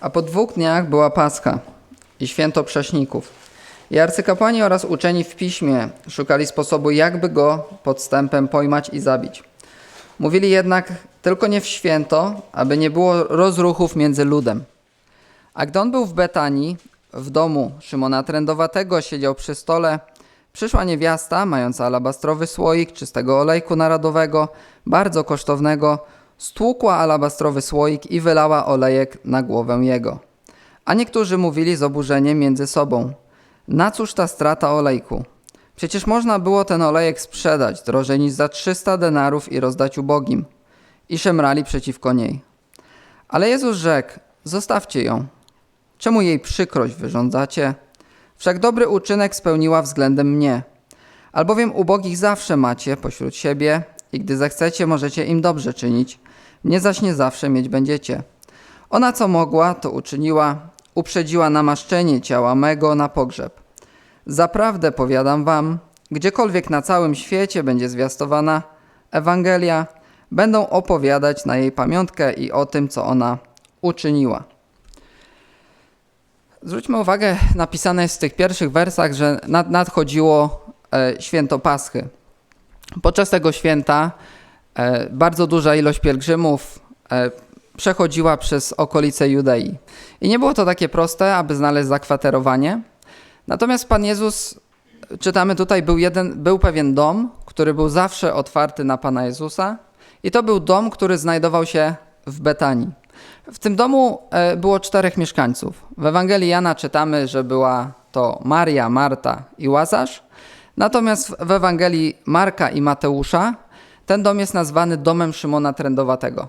A po dwóch dniach była Pascha i święto prześników. I arcykapłani oraz uczeni w piśmie szukali sposobu, jakby go podstępem pojmać i zabić. Mówili jednak tylko nie w święto, aby nie było rozruchów między ludem. A gdy on był w Betanii, w domu Szymona Trędowatego, siedział przy stole, przyszła niewiasta, mająca alabastrowy słoik czystego olejku naradowego, bardzo kosztownego, stłukła alabastrowy słoik i wylała olejek na głowę jego. A niektórzy mówili z oburzeniem między sobą: Na cóż ta strata olejku? Przecież można było ten olejek sprzedać drożej niż za 300 denarów i rozdać ubogim. I szemrali przeciwko niej. Ale Jezus rzekł: Zostawcie ją. Czemu jej przykrość wyrządzacie? Wszak dobry uczynek spełniła względem mnie. Albowiem ubogich zawsze macie pośród siebie i gdy zechcecie, możecie im dobrze czynić. Mnie zaś nie zawsze mieć będziecie. Ona co mogła, to uczyniła, uprzedziła namaszczenie ciała mego na pogrzeb. Zaprawdę powiadam wam, gdziekolwiek na całym świecie będzie zwiastowana Ewangelia, będą opowiadać na jej pamiątkę i o tym, co ona uczyniła. Zwróćmy uwagę, napisane jest w tych pierwszych wersach, że nad, nadchodziło e, święto Paschy. Podczas tego święta bardzo duża ilość pielgrzymów e, przechodziła przez okolice Judei. I nie było to takie proste, aby znaleźć zakwaterowanie. Natomiast Pan Jezus, czytamy tutaj, był, jeden, był pewien dom, który był zawsze otwarty na Pana Jezusa. I to był dom, który znajdował się w Betanii. W tym domu e, było czterech mieszkańców. W Ewangelii Jana czytamy, że była to Maria, Marta i Łazarz. Natomiast w Ewangelii Marka i Mateusza ten dom jest nazwany domem Szymona Trędowatego.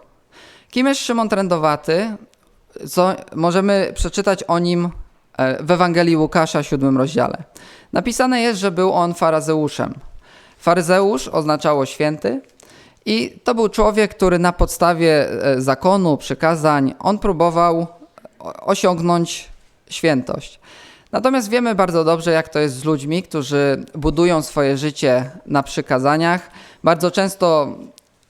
Kim jest Szymon Trędowaty? Co możemy przeczytać o nim e, w Ewangelii Łukasza, siódmym rozdziale. Napisane jest, że był on faryzeuszem. Faryzeusz oznaczało święty, i to był człowiek, który na podstawie e, zakonu, przykazań, on próbował osiągnąć świętość. Natomiast wiemy bardzo dobrze, jak to jest z ludźmi, którzy budują swoje życie na przykazaniach. Bardzo często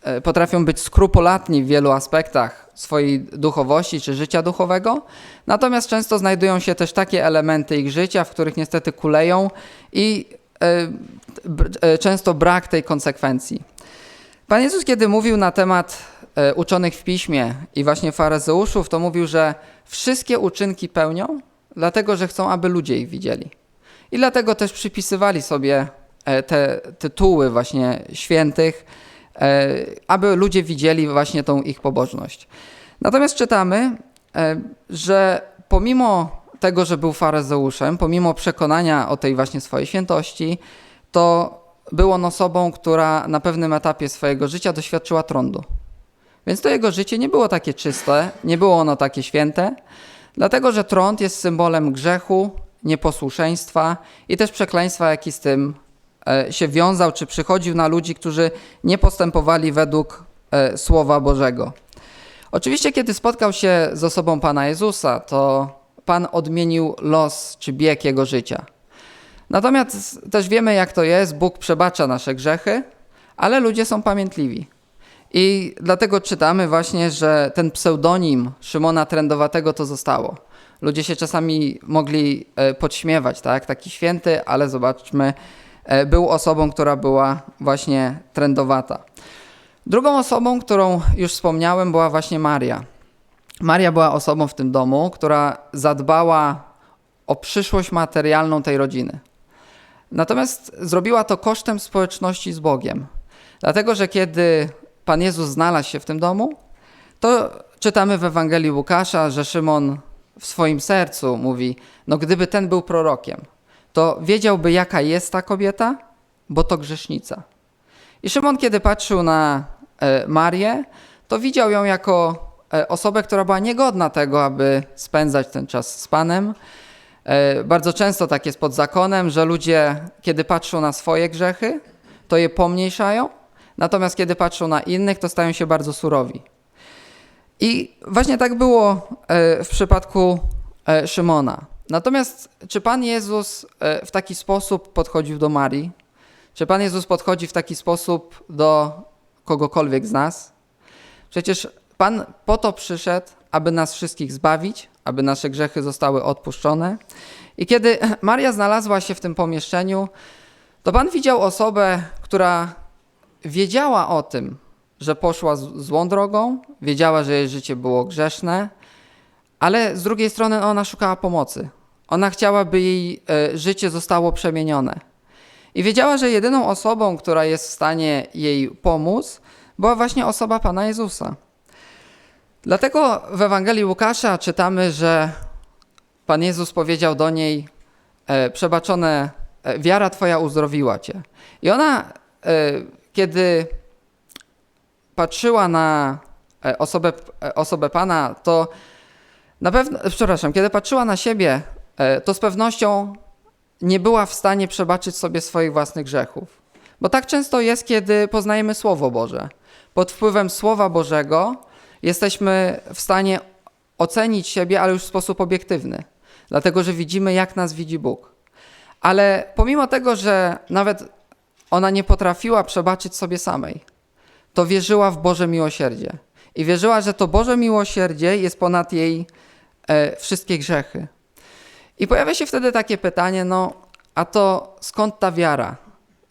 e, potrafią być skrupulatni w wielu aspektach swojej duchowości czy życia duchowego, natomiast często znajdują się też takie elementy ich życia, w których niestety kuleją i e, e, często brak tej konsekwencji. Pan Jezus, kiedy mówił na temat uczonych w piśmie i właśnie faryzeuszów, to mówił, że wszystkie uczynki pełnią, dlatego że chcą, aby ludzie ich widzieli. I dlatego też przypisywali sobie te tytuły właśnie świętych, e, aby ludzie widzieli właśnie tą ich pobożność. Natomiast czytamy, e, że pomimo tego, że był faryzeuszem, pomimo przekonania o tej właśnie swojej świętości, to był on osobą, która na pewnym etapie swojego życia doświadczyła trądu. Więc to jego życie nie było takie czyste, nie było ono takie święte, dlatego że trąd jest symbolem grzechu, nieposłuszeństwa i też przekleństwa, jaki z tym e, się wiązał, czy przychodził na ludzi, którzy nie postępowali według e, Słowa Bożego. Oczywiście, kiedy spotkał się z osobą Pana Jezusa, to Pan odmienił los czy bieg jego życia. Natomiast też wiemy, jak to jest. Bóg przebacza nasze grzechy, ale ludzie są pamiętliwi. I dlatego czytamy właśnie, że ten pseudonim Szymona Trędowatego to zostało. Ludzie się czasami mogli e, podśmiewać, tak? Taki święty, ale zobaczmy, e, był osobą, która była właśnie trędowata. Drugą osobą, którą już wspomniałem, była właśnie Maria. Maria była osobą w tym domu, która zadbała o przyszłość materialną tej rodziny. Natomiast zrobiła to kosztem społeczności z Bogiem. Dlatego, że kiedy Pan Jezus znalazł się w tym domu, to czytamy w Ewangelii Łukasza, że Szymon w swoim sercu mówi: No, gdyby ten był prorokiem, to wiedziałby, jaka jest ta kobieta, bo to grzesznica. I Szymon, kiedy patrzył na e, Marię, to widział ją jako e, osobę, która była niegodna tego, aby spędzać ten czas z Panem. E, Bardzo często tak jest pod zakonem, że ludzie, kiedy patrzą na swoje grzechy, to je pomniejszają, natomiast kiedy patrzą na innych, to stają się bardzo surowi. I właśnie tak było w przypadku Szymona. Natomiast czy Pan Jezus e, w taki sposób podchodził do Marii? Czy Pan Jezus podchodzi w taki sposób do kogokolwiek z nas? Przecież Pan po to przyszedł, aby nas wszystkich zbawić, aby nasze grzechy zostały odpuszczone. I kiedy Maria znalazła się w tym pomieszczeniu, to Pan widział osobę, która wiedziała o tym, że poszła złą drogą, wiedziała, że jej życie było grzeszne, ale z drugiej strony ona szukała pomocy. Ona chciała, by jej e, życie zostało przemienione. I wiedziała, że jedyną osobą, która jest w stanie jej pomóc, była właśnie osoba Pana Jezusa. Dlatego w Ewangelii Łukasza czytamy, że Pan Jezus powiedział do niej: e, Przebaczone, e, wiara Twoja uzdrowiła Cię. I ona, kiedy patrzyła na osobę, osobę Pana, to na pewno, przepraszam, kiedy patrzyła na siebie, to z pewnością nie była w stanie przebaczyć sobie swoich własnych grzechów. Bo tak często jest, kiedy poznajemy Słowo Boże. Pod wpływem Słowa Bożego jesteśmy w stanie ocenić siebie, ale już w sposób obiektywny, dlatego że widzimy, jak nas widzi Bóg. Ale pomimo tego, że nawet ona nie potrafiła przebaczyć sobie samej, to wierzyła w Boże miłosierdzie. I wierzyła, że to Boże miłosierdzie jest ponad jej e, wszystkie grzechy. I pojawia się wtedy takie pytanie, no a to skąd ta wiara?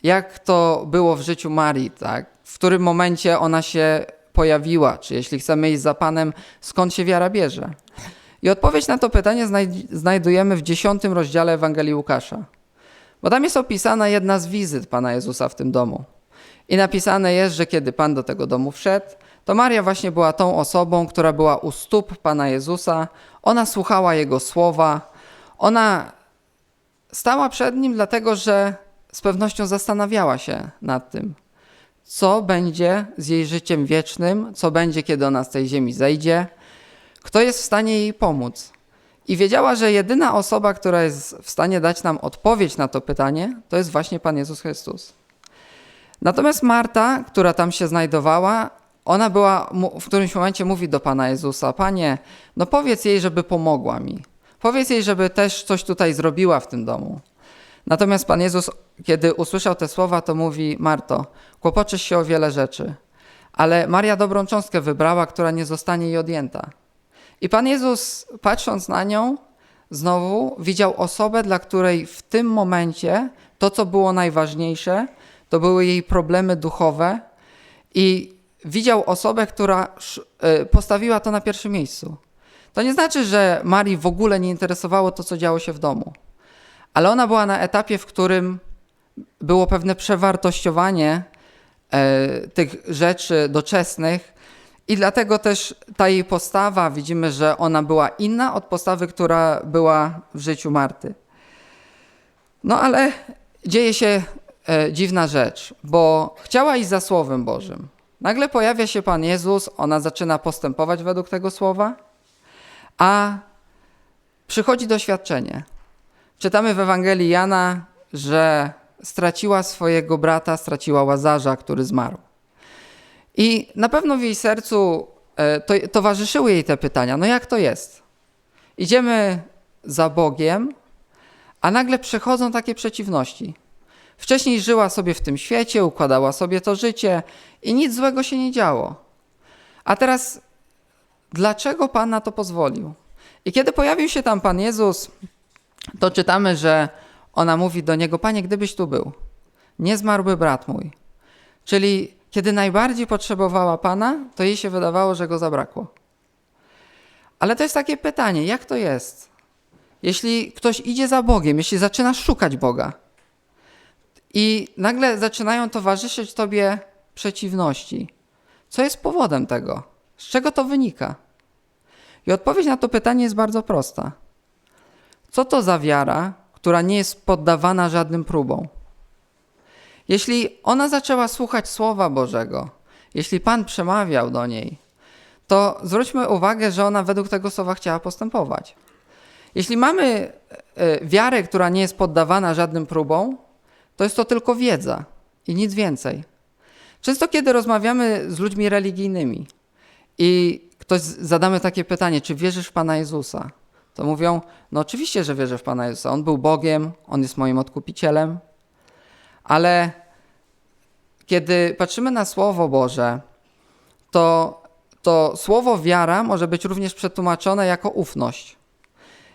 Jak to było w życiu Marii, tak? W którym momencie ona się pojawiła? Czy jeśli chcemy iść za Panem, skąd się wiara bierze? I odpowiedź na to pytanie znajd- znajdujemy w dziesiątym rozdziale Ewangelii Łukasza. Bo tam jest opisana jedna z wizyt Pana Jezusa w tym domu. I napisane jest, że kiedy Pan do tego domu wszedł, to Maria właśnie była tą osobą, która była u stóp Pana Jezusa. Ona słuchała Jego słowa. Ona stała przed Nim, dlatego że z pewnością zastanawiała się nad tym, co będzie z jej życiem wiecznym, co będzie, kiedy ona z tej ziemi zejdzie, kto jest w stanie jej pomóc. I wiedziała, że jedyna osoba, która jest w stanie dać nam odpowiedź na to pytanie, to jest właśnie Pan Jezus Chrystus. Natomiast Marta, która tam się znajdowała, ona była, w którymś momencie mówi do Pana Jezusa: Panie, no powiedz jej, żeby pomogła mi. Powiedz jej, żeby też coś tutaj zrobiła w tym domu. Natomiast Pan Jezus, kiedy usłyszał te słowa, to mówi: Marto, kłopoczysz się o wiele rzeczy, ale Maria dobrą cząstkę wybrała, która nie zostanie jej odjęta. I Pan Jezus, patrząc na nią, znowu widział osobę, dla której w tym momencie to, co było najważniejsze, to były jej problemy duchowe i widział osobę, która y, postawiła to na pierwszym miejscu. To nie znaczy, że Marii w ogóle nie interesowało to, co działo się w domu, ale ona była na etapie, w którym było pewne przewartościowanie e, tych rzeczy doczesnych i dlatego też ta jej postawa, widzimy, że ona była inna od postawy, która była w życiu Marty. No ale dzieje się e, dziwna rzecz, bo chciała iść za Słowem Bożym. Nagle pojawia się Pan Jezus, ona zaczyna postępować według tego słowa, a przychodzi doświadczenie. Czytamy w Ewangelii Jana, że straciła swojego brata, straciła łazarza, który zmarł. I na pewno w jej sercu e, to, towarzyszyły jej te pytania: no jak to jest? Idziemy za Bogiem, a nagle przychodzą takie przeciwności. Wcześniej żyła sobie w tym świecie, układała sobie to życie i nic złego się nie działo. A teraz, dlaczego Pan na to pozwolił? I kiedy pojawił się tam Pan Jezus, to czytamy, że ona mówi do niego: Panie, gdybyś tu był, nie zmarłby brat mój. Czyli kiedy najbardziej potrzebowała Pana, to jej się wydawało, że go zabrakło. Ale to jest takie pytanie: jak to jest? Jeśli ktoś idzie za Bogiem, jeśli zaczynasz szukać Boga i nagle zaczynają towarzyszyć tobie przeciwności, co jest powodem tego? Z czego to wynika? I odpowiedź na to pytanie jest bardzo prosta. Co to za wiara, która nie jest poddawana żadnym próbom? Jeśli ona zaczęła słuchać Słowa Bożego, jeśli Pan przemawiał do niej, to zwróćmy uwagę, że ona według tego słowa chciała postępować. Jeśli mamy e, wiarę, która nie jest poddawana żadnym próbom, to jest to tylko wiedza i nic więcej. Często, kiedy rozmawiamy z ludźmi religijnymi i ktoś zadamy takie pytanie, czy wierzysz w Pana Jezusa? To mówią, no oczywiście, że wierzę w Pana Jezusa. On był Bogiem, On jest moim odkupicielem, ale kiedy patrzymy na Słowo Boże, to, to słowo wiara może być również przetłumaczone jako ufność.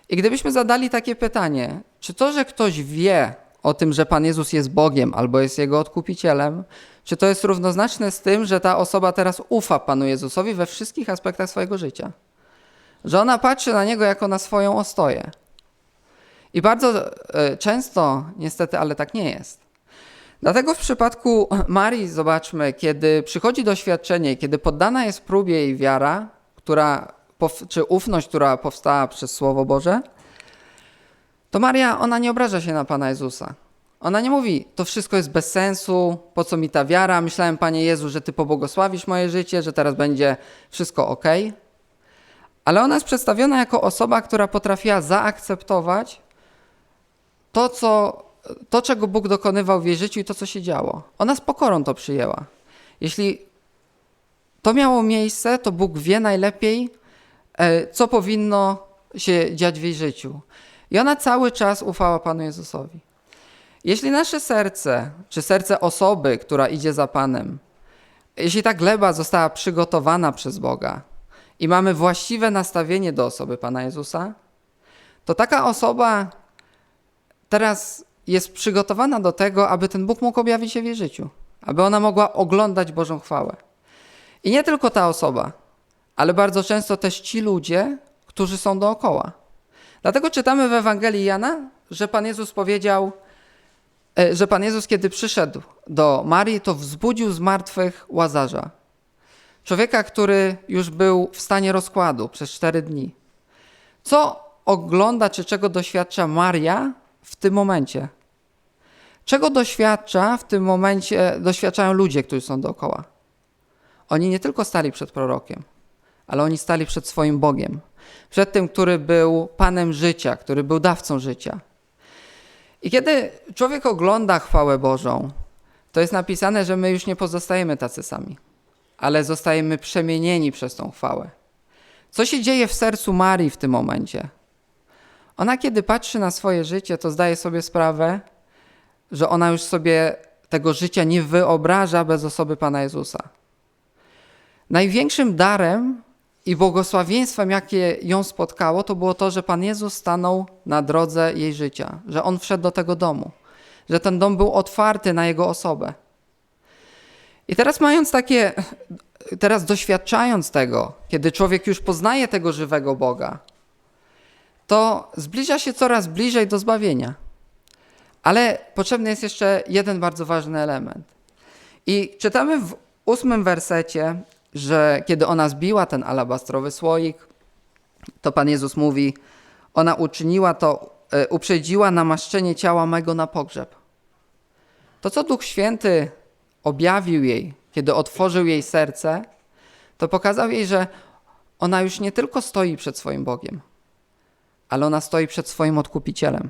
I gdybyśmy zadali takie pytanie, czy to, że ktoś wie o tym, że Pan Jezus jest Bogiem albo jest Jego odkupicielem, czy to jest równoznaczne z tym, że ta osoba teraz ufa Panu Jezusowi we wszystkich aspektach swojego życia? Że ona patrzy na Niego jako na swoją ostoję. I bardzo e, często, niestety, ale tak nie jest. Dlatego w przypadku Marii, zobaczmy, kiedy przychodzi doświadczenie, kiedy poddana jest próbie jej wiara, która, czy ufność, która powstała przez Słowo Boże, to Maria, ona nie obraża się na Pana Jezusa. Ona nie mówi, to wszystko jest bez sensu, po co mi ta wiara, myślałem, Panie Jezu, że Ty pobłogosławisz moje życie, że teraz będzie wszystko ok. Ale ona jest przedstawiona jako osoba, która potrafiła zaakceptować to, co, to, czego Bóg dokonywał w jej życiu i to, co się działo. Ona z pokorą to przyjęła. Jeśli to miało miejsce, to Bóg wie najlepiej, e, co powinno się dziać w jej życiu. I ona cały czas ufała Panu Jezusowi. Jeśli nasze serce, czy serce osoby, która idzie za Panem, jeśli ta gleba została przygotowana przez Boga i mamy właściwe nastawienie do osoby Pana Jezusa, to taka osoba teraz jest przygotowana do tego, aby ten Bóg mógł objawić się w jej życiu, aby ona mogła oglądać Bożą chwałę. I nie tylko ta osoba, ale bardzo często też ci ludzie, którzy są dookoła. Dlatego czytamy w Ewangelii Jana, że Pan Jezus powiedział, e, że Pan Jezus, kiedy przyszedł do Marii, to wzbudził z martwych łazarza. Człowieka, który już był w stanie rozkładu przez cztery dni. Co ogląda, czy czego doświadcza Maria w tym momencie? Czego doświadcza w tym momencie, doświadczają ludzie, którzy są dookoła? Oni nie tylko stali przed prorokiem, ale oni stali przed swoim Bogiem, przed tym, który był Panem życia, który był dawcą życia. I kiedy człowiek ogląda chwałę Bożą, to jest napisane, że my już nie pozostajemy tacy sami, ale zostajemy przemienieni przez tą chwałę. Co się dzieje w sercu Marii w tym momencie? Ona, kiedy patrzy na swoje życie, to zdaje sobie sprawę, że ona już sobie tego życia nie wyobraża bez osoby Pana Jezusa. Największym darem i błogosławieństwem, jakie ją spotkało, to było to, że Pan Jezus stanął na drodze jej życia, że On wszedł do tego domu, że ten dom był otwarty na Jego osobę. I teraz mając takie, teraz doświadczając tego, kiedy człowiek już poznaje tego żywego Boga, to zbliża się coraz bliżej do zbawienia. Ale potrzebny jest jeszcze jeden bardzo ważny element. I czytamy w ósmym wersecie że kiedy ona zbiła ten alabastrowy słoik, to Pan Jezus mówi, ona uczyniła to, e, uprzedziła namaszczenie ciała mego na pogrzeb. To, co Duch Święty objawił jej, kiedy otworzył jej serce, to pokazał jej, że ona już nie tylko stoi przed swoim Bogiem, ale ona stoi przed swoim odkupicielem.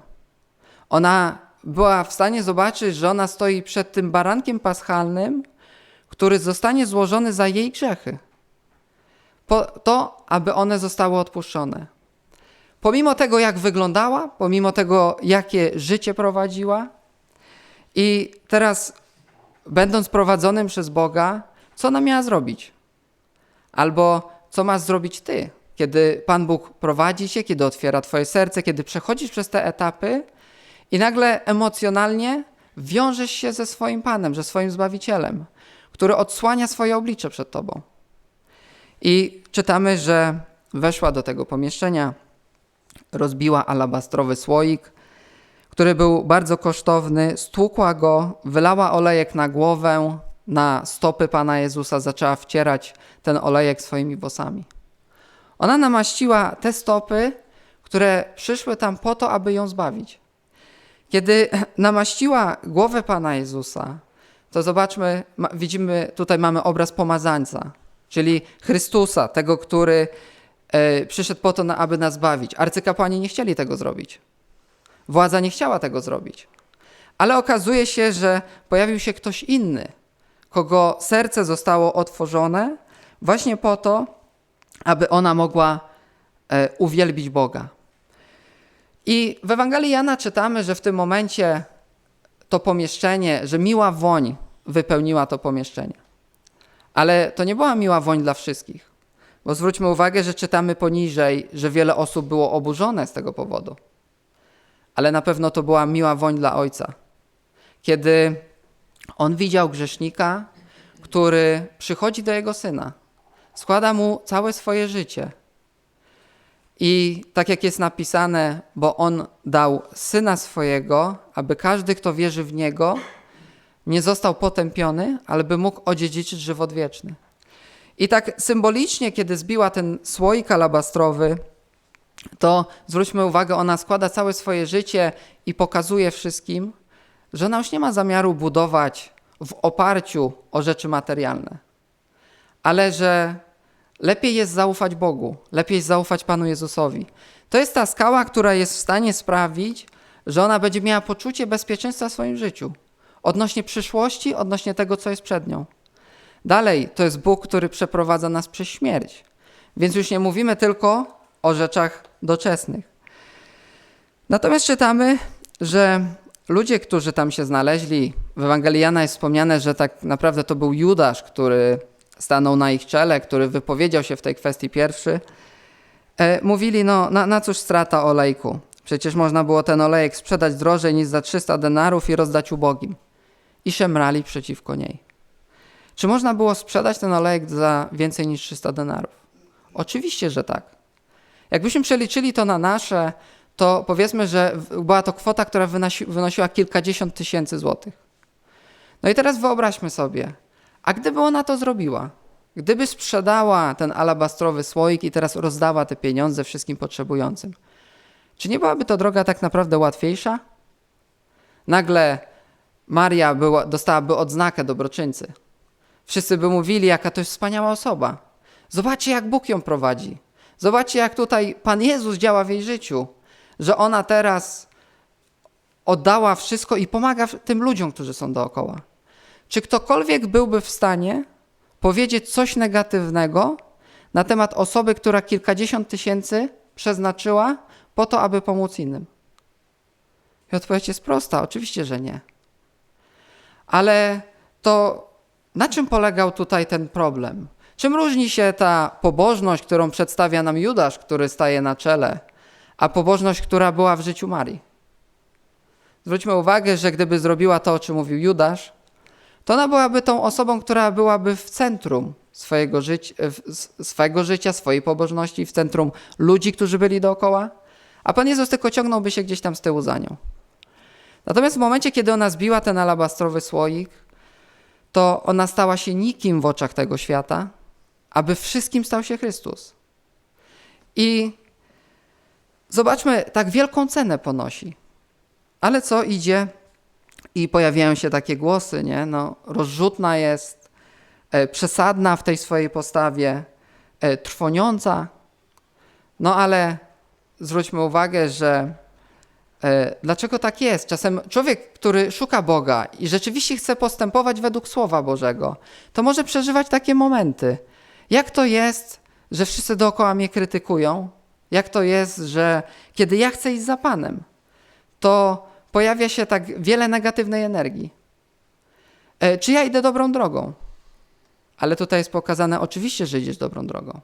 Ona była w stanie zobaczyć, że ona stoi przed tym barankiem paschalnym, który zostanie złożony za jej grzechy, po to, aby one zostały odpuszczone. Pomimo tego, jak wyglądała, pomimo tego, jakie życie prowadziła, i teraz, będąc prowadzonym przez Boga, co ona miała zrobić? Albo co masz zrobić ty, kiedy Pan Bóg prowadzi cię, kiedy otwiera Twoje serce, kiedy przechodzisz przez te etapy i nagle emocjonalnie wiążesz się ze swoim Panem, ze swoim Zbawicielem który odsłania swoje oblicze przed tobą. I czytamy, że weszła do tego pomieszczenia, rozbiła alabastrowy słoik, który był bardzo kosztowny, stłukła go, wylała olejek na głowę, na stopy Pana Jezusa, zaczęła wcierać ten olejek swoimi włosami. Ona namaściła te stopy, które przyszły tam po to, aby ją zbawić. Kiedy namaściła głowę Pana Jezusa, to zobaczmy, widzimy tutaj mamy obraz pomazańca, czyli Chrystusa, tego, który e, przyszedł po to, aby nas bawić. Arcykapłani nie chcieli tego zrobić. Władza nie chciała tego zrobić. Ale okazuje się, że pojawił się ktoś inny, kogo serce zostało otworzone właśnie po to, aby ona mogła e, uwielbić Boga. I w Ewangelii Jana czytamy, że w tym momencie to pomieszczenie, że miła woń wypełniła to pomieszczenie. Ale to nie była miła woń dla wszystkich. Bo zwróćmy uwagę, że czytamy poniżej, że wiele osób było oburzone z tego powodu. Ale na pewno to była miła woń dla ojca. Kiedy on widział grzesznika, który przychodzi do jego syna, składa mu całe swoje życie. I tak jak jest napisane, bo on dał syna swojego, aby każdy, kto wierzy w niego, nie został potępiony, ale by mógł odziedziczyć żywot wieczny. I tak symbolicznie, kiedy zbiła ten słoik alabastrowy, to zwróćmy uwagę, ona składa całe swoje życie i pokazuje wszystkim, że ona już nie ma zamiaru budować w oparciu o rzeczy materialne, ale że lepiej jest zaufać Bogu, lepiej jest zaufać Panu Jezusowi. To jest ta skała, która jest w stanie sprawić, że ona będzie miała poczucie bezpieczeństwa w swoim życiu odnośnie przyszłości, odnośnie tego, co jest przed nią. Dalej, to jest Bóg, który przeprowadza nas przez śmierć. Więc już nie mówimy tylko o rzeczach doczesnych. Natomiast czytamy, że ludzie, którzy tam się znaleźli, w Ewangelii Jana jest wspomniane, że tak naprawdę to był Judasz, który stanął na ich czele, który wypowiedział się w tej kwestii pierwszy, e, mówili, no na, na cóż strata olejku? Przecież można było ten olejek sprzedać drożej niż za 300 denarów i rozdać ubogim. I szemrali przeciwko niej. Czy można było sprzedać ten olejek za więcej niż 300 denarów? Oczywiście, że tak. Jakbyśmy przeliczyli to na nasze, to powiedzmy, że była to kwota, która wynosi, wynosiła kilkadziesiąt tysięcy złotych. No i teraz wyobraźmy sobie, a gdyby ona to zrobiła, gdyby sprzedała ten alabastrowy słoik i teraz rozdała te pieniądze wszystkim potrzebującym, czy nie byłaby to droga tak naprawdę łatwiejsza? Nagle Maria była, dostałaby odznakę dobroczyńcy. Wszyscy by mówili, jaka to jest wspaniała osoba. Zobaczcie, jak Bóg ją prowadzi. Zobaczcie, jak tutaj Pan Jezus działa w jej życiu, że ona teraz oddała wszystko i pomaga tym ludziom, którzy są dookoła. Czy ktokolwiek byłby w stanie powiedzieć coś negatywnego na temat osoby, która kilkadziesiąt tysięcy przeznaczyła po to, aby pomóc innym? I odpowiedź jest prosta: oczywiście, że nie. Ale to na czym polegał tutaj ten problem? Czym różni się ta pobożność, którą przedstawia nam Judasz, który staje na czele, a pobożność, która była w życiu Marii? Zwróćmy uwagę, że gdyby zrobiła to, o czym mówił Judasz, to ona byłaby tą osobą, która byłaby w centrum swojego, życia, swojego życia, swojej pobożności, w centrum ludzi, którzy byli dookoła, a Pan Jezus tylko ciągnąłby się gdzieś tam z tyłu za nią. Natomiast w momencie, kiedy ona zbiła ten alabastrowy słoik, to ona stała się nikim w oczach tego świata, aby wszystkim stał się Chrystus. I zobaczmy, tak wielką cenę ponosi. Ale co idzie i pojawiają się takie głosy, nie? No, rozrzutna jest, e, przesadna w tej swojej postawie, e, trwoniąca. No ale zwróćmy uwagę, że dlaczego tak jest? Czasem człowiek, który szuka Boga i rzeczywiście chce postępować według Słowa Bożego, to może przeżywać takie momenty. Jak to jest, że wszyscy dookoła mnie krytykują? Jak to jest, że kiedy ja chcę iść za Panem, to pojawia się tak wiele negatywnej energii. E, czy ja idę dobrą drogą? Ale tutaj jest pokazane oczywiście, że idziesz dobrą drogą,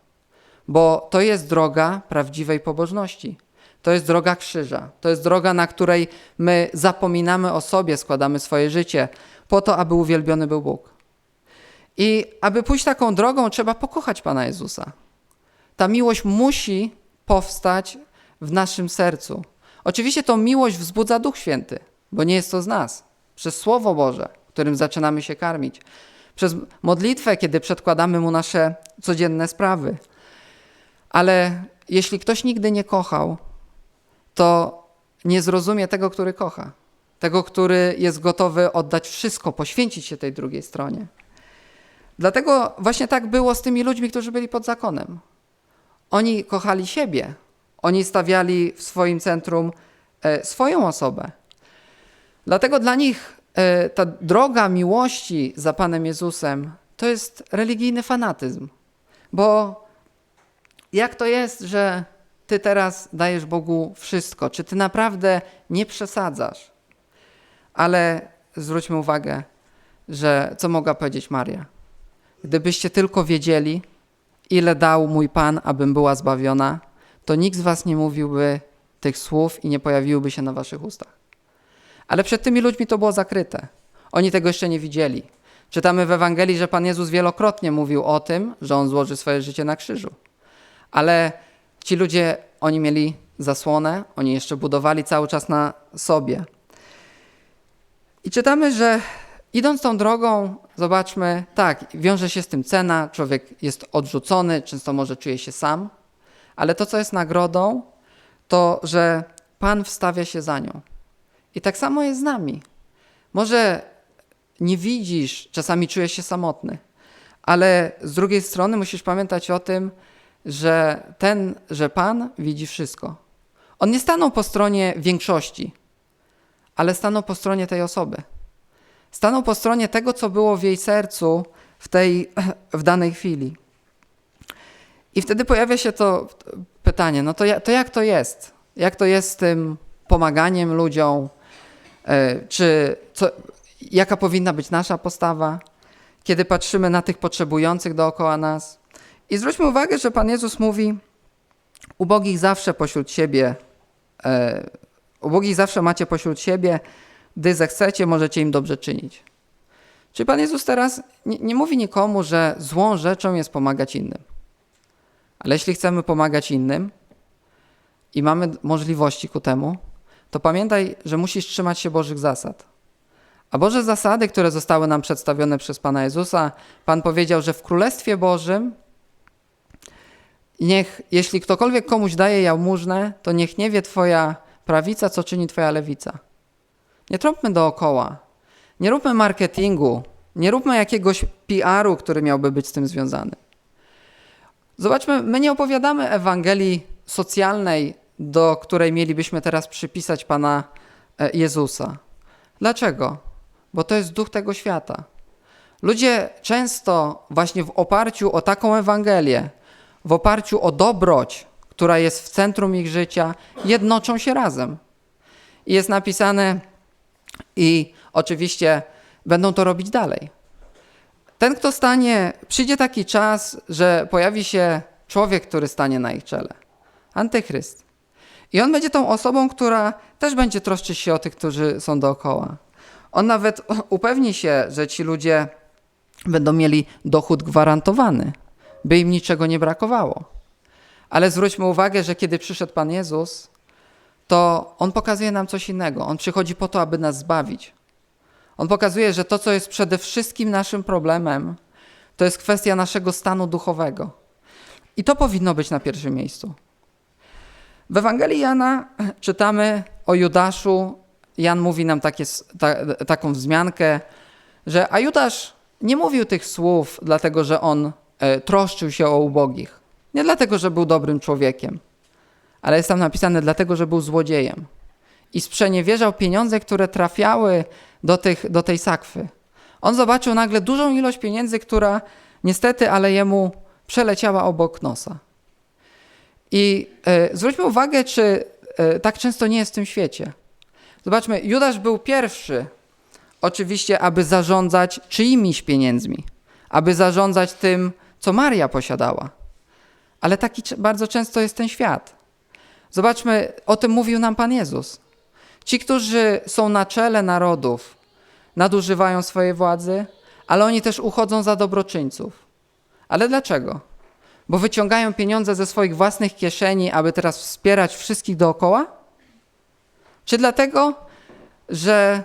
bo to jest droga prawdziwej pobożności. To jest droga krzyża. To jest droga, na której my zapominamy o sobie, składamy swoje życie po to, aby uwielbiony był Bóg. I aby pójść taką drogą, trzeba pokochać Pana Jezusa. Ta miłość musi powstać w naszym sercu. Oczywiście tą miłość wzbudza Duch Święty, bo nie jest to z nas. Przez Słowo Boże, którym zaczynamy się karmić. Przez modlitwę, kiedy przedkładamy Mu nasze codzienne sprawy. Ale jeśli ktoś nigdy nie kochał, to nie zrozumie tego, który kocha. Tego, który jest gotowy oddać wszystko, poświęcić się tej drugiej stronie. Dlatego właśnie tak było z tymi ludźmi, którzy byli pod zakonem. Oni kochali siebie, oni stawiali w swoim centrum e, swoją osobę. Dlatego dla nich e, ta droga miłości za Panem Jezusem to jest religijny fanatyzm. Bo jak to jest, że ty teraz dajesz Bogu wszystko? Czy ty naprawdę nie przesadzasz? Ale zwróćmy uwagę, że co mogła powiedzieć Maria? Gdybyście tylko wiedzieli, ile dał mój Pan, abym była zbawiona, to nikt z was nie mówiłby tych słów i nie pojawiłyby się na waszych ustach. Ale przed tymi ludźmi to było zakryte. Oni tego jeszcze nie widzieli. Czytamy w Ewangelii, że Pan Jezus wielokrotnie mówił o tym, że On złoży swoje życie na krzyżu. Ale ci ludzie, oni mieli zasłonę, oni jeszcze budowali cały czas na sobie. I czytamy, że idąc tą drogą, zobaczmy, tak, wiąże się z tym cena, człowiek jest odrzucony, często może czuje się sam, ale to, co jest nagrodą, to, że Pan wstawia się za nią. I tak samo jest z nami. Może nie widzisz, czasami czujesz się samotny, ale z drugiej strony musisz pamiętać o tym, że ten, że Pan widzi wszystko. On nie stanął po stronie większości, ale stanął po stronie tej osoby. Stanął po stronie tego, co było w jej sercu w, tej, w danej chwili. I wtedy pojawia się to pytanie, no to, to jak to jest? Jak to jest z tym pomaganiem ludziom? E, Czy co, jaka powinna być nasza postawa, kiedy patrzymy na tych potrzebujących dookoła nas? I zwróćmy uwagę, że Pan Jezus mówi: Ubogich zawsze pośród siebie, e, ubogich zawsze macie pośród siebie, gdy zechcecie, możecie im dobrze czynić. Czyli Pan Jezus teraz nie, nie mówi nikomu, że złą rzeczą jest pomagać innym. Ale jeśli chcemy pomagać innym i mamy możliwości ku temu, to pamiętaj, że musisz trzymać się Bożych zasad. A Boże zasady, które zostały nam przedstawione przez Pana Jezusa, Pan powiedział, że w Królestwie Bożym niech, jeśli ktokolwiek komuś daje jałmużnę, to niech nie wie Twoja prawica, co czyni Twoja lewica. Nie trąbmy dookoła. Nie róbmy marketingu. Nie róbmy jakiegoś PR-u, który miałby być z tym związany. Zobaczmy, my nie opowiadamy Ewangelii socjalnej, do której mielibyśmy teraz przypisać Pana e, Jezusa. Dlaczego? Bo to jest duch tego świata. Ludzie często właśnie w oparciu o taką Ewangelię, w oparciu o dobroć, która jest w centrum ich życia, jednoczą się razem. I jest napisane, i oczywiście będą to robić dalej. Ten, kto stanie, przyjdzie taki czas, że pojawi się człowiek, który stanie na ich czele. Antychryst. I on będzie tą osobą, która też będzie troszczyć się o tych, którzy są dookoła. On nawet upewni się, że ci ludzie będą mieli dochód gwarantowany, by im niczego nie brakowało. Ale zwróćmy uwagę, że kiedy przyszedł Pan Jezus, to On pokazuje nam coś innego. On przychodzi po to, aby nas zbawić. On pokazuje, że to, co jest przede wszystkim naszym problemem, to jest kwestia naszego stanu duchowego. I to powinno być na pierwszym miejscu. W Ewangelii Jana czytamy o Judaszu. Jan mówi nam takie, ta, taką wzmiankę, że a Judasz nie mówił tych słów, dlatego że on troszczył się o ubogich. Nie dlatego, że był dobrym człowiekiem, ale jest tam napisane dlatego, że był złodziejem. I sprzeniewierzał pieniądze, które trafiały do, tych, do tej sakwy. On zobaczył nagle dużą ilość pieniędzy, która niestety, ale jemu przeleciała obok nosa. I e, zwróćmy uwagę, czy e, tak często nie jest w tym świecie. Zobaczmy, Judasz był pierwszy, oczywiście, aby zarządzać czyimiś pieniędzmi, aby zarządzać tym, co Maria posiadała. Ale taki bardzo często jest ten świat. Zobaczmy, o tym mówił nam Pan Jezus. Ci, którzy są na czele narodów, nadużywają swojej władzy, ale oni też uchodzą za dobroczyńców. Ale dlaczego? Bo wyciągają pieniądze ze swoich własnych kieszeni, aby teraz wspierać wszystkich dookoła? Czy dlatego, że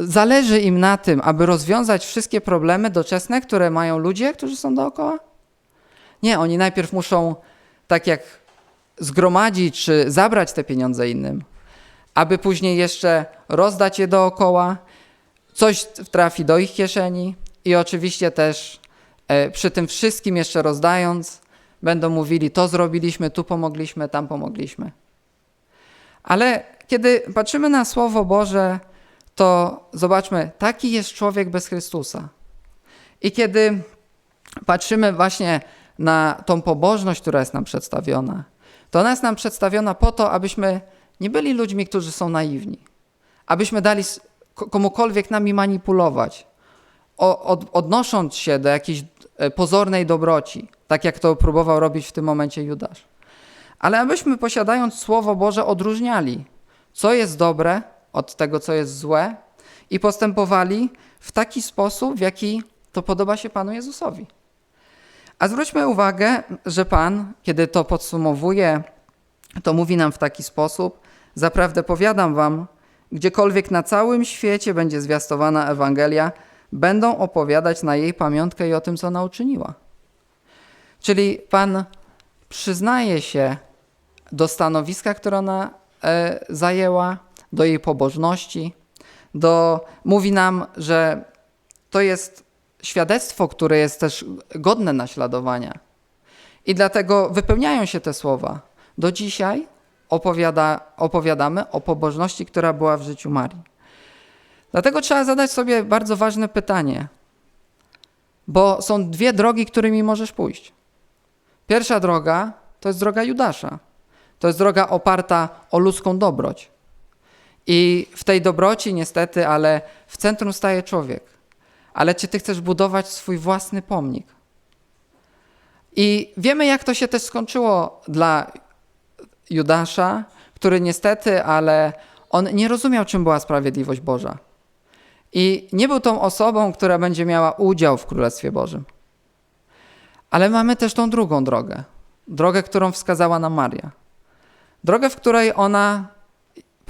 zależy im na tym, aby rozwiązać wszystkie problemy doczesne, które mają ludzie, którzy są dookoła? Nie, oni najpierw muszą, tak jak zgromadzić czy zabrać te pieniądze innym, aby później jeszcze rozdać je dookoła, coś trafi do ich kieszeni i oczywiście też e, przy tym wszystkim jeszcze rozdając, będą mówili: To zrobiliśmy, tu pomogliśmy, tam pomogliśmy. Ale kiedy patrzymy na Słowo Boże, to zobaczmy, taki jest człowiek bez Chrystusa. I kiedy patrzymy właśnie na tą pobożność, która jest nam przedstawiona, to ona jest nam przedstawiona po to, abyśmy nie byli ludźmi, którzy są naiwni, abyśmy dali komukolwiek nami manipulować, odnosząc się do jakiejś e, pozornej dobroci. tak jak to próbował robić w tym momencie Judasz. Ale abyśmy posiadając Słowo Boże odróżniali, co jest dobre od tego, co jest złe i postępowali w taki sposób, w jaki to podoba się Panu Jezusowi. A zwróćmy uwagę, że Pan, kiedy to podsumowuje, to mówi nam w taki sposób: Zaprawdę powiadam Wam, gdziekolwiek na całym świecie będzie zwiastowana Ewangelia, będą opowiadać na jej pamiątkę i o tym, co ona uczyniła. Czyli Pan przyznaje się do stanowiska, które ona e, zajęła, do jej pobożności, do, mówi nam, że to jest świadectwo, które jest też godne naśladowania. I dlatego wypełniają się te słowa. Do dzisiaj opowiada, opowiadamy o pobożności, która była w życiu Marii. Dlatego trzeba zadać sobie bardzo ważne pytanie, bo są dwie drogi, którymi możesz pójść. Pierwsza droga to jest droga Judasza. To jest droga oparta o ludzką dobroć. I w tej dobroci, niestety, ale w centrum staje człowiek. Ale czy ty chcesz budować swój własny pomnik? I wiemy, jak to się też skończyło dla Judasza, który niestety, ale on nie rozumiał, czym była sprawiedliwość Boża. I nie był tą osobą, która będzie miała udział w Królestwie Bożym. Ale mamy też tą drugą drogę. Drogę, którą wskazała nam Maria. Drogę, w której ona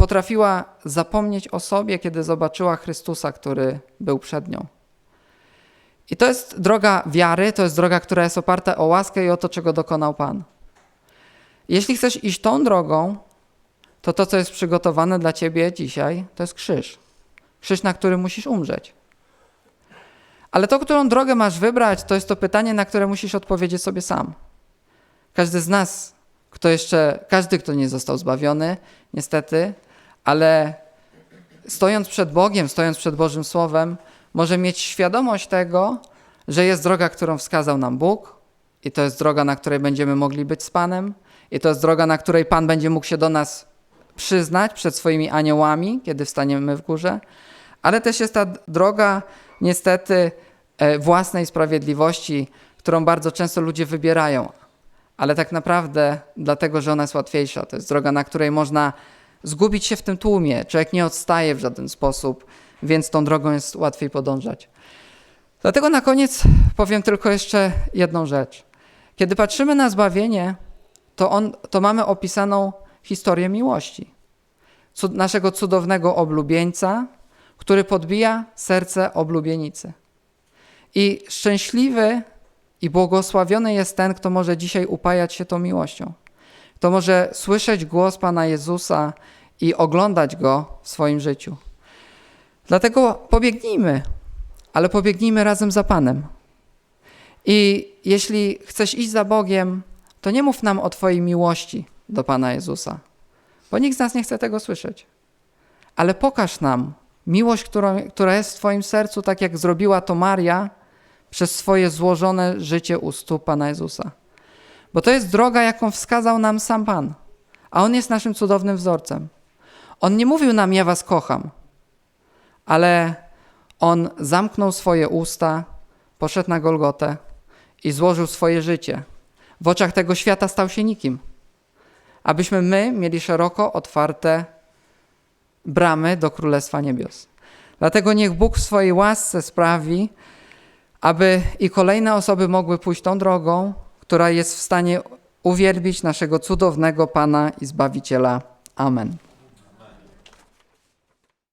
potrafiła zapomnieć o sobie, kiedy zobaczyła Chrystusa, który był przed nią. I to jest droga wiary, to jest droga, która jest oparta o łaskę i o to, czego dokonał Pan. Jeśli chcesz iść tą drogą, to to, co jest przygotowane dla ciebie dzisiaj, to jest krzyż. Krzyż, na którym musisz umrzeć. Ale to, którą drogę masz wybrać, to jest to pytanie, na które musisz odpowiedzieć sobie sam. Każdy z nas, kto jeszcze, każdy, kto nie został zbawiony, niestety, ale stojąc przed Bogiem, stojąc przed Bożym Słowem, może mieć świadomość tego, że jest droga, którą wskazał nam Bóg, i to jest droga, na której będziemy mogli być z Panem, i to jest droga, na której Pan będzie mógł się do nas przyznać przed swoimi aniołami, kiedy wstaniemy w górze, ale też jest ta droga, niestety, e, własnej sprawiedliwości, którą bardzo często ludzie wybierają, ale tak naprawdę dlatego, że ona jest łatwiejsza. To jest droga, na której można zgubić się w tym tłumie. Człowiek nie odstaje w żaden sposób, więc tą drogą jest łatwiej podążać. Dlatego na koniec powiem tylko jeszcze jedną rzecz. Kiedy patrzymy na zbawienie, to, on, to mamy opisaną historię miłości. Cud, naszego cudownego oblubieńca, który podbija serce oblubienicy. I szczęśliwy i błogosławiony jest ten, kto może dzisiaj upajać się tą miłością. Kto może słyszeć głos Pana Jezusa i oglądać Go w swoim życiu. Dlatego pobiegnijmy, ale pobiegnijmy razem za Panem. I jeśli chcesz iść za Bogiem, to nie mów nam o Twojej miłości do Pana Jezusa, bo nikt z nas nie chce tego słyszeć. Ale pokaż nam miłość, która, która jest w Twoim sercu, tak jak zrobiła to Maria przez swoje złożone życie u stóp Pana Jezusa. Bo to jest droga, jaką wskazał nam sam Pan, a On jest naszym cudownym wzorcem. On nie mówił nam, ja Was kocham, ale On zamknął swoje usta, poszedł na Golgotę i złożył swoje życie. W oczach tego świata stał się nikim. Abyśmy my mieli szeroko otwarte bramy do Królestwa Niebios. Dlatego niech Bóg w swojej łasce sprawi, aby i kolejne osoby mogły pójść tą drogą, która jest w stanie uwielbić naszego cudownego Pana i Zbawiciela. Amen.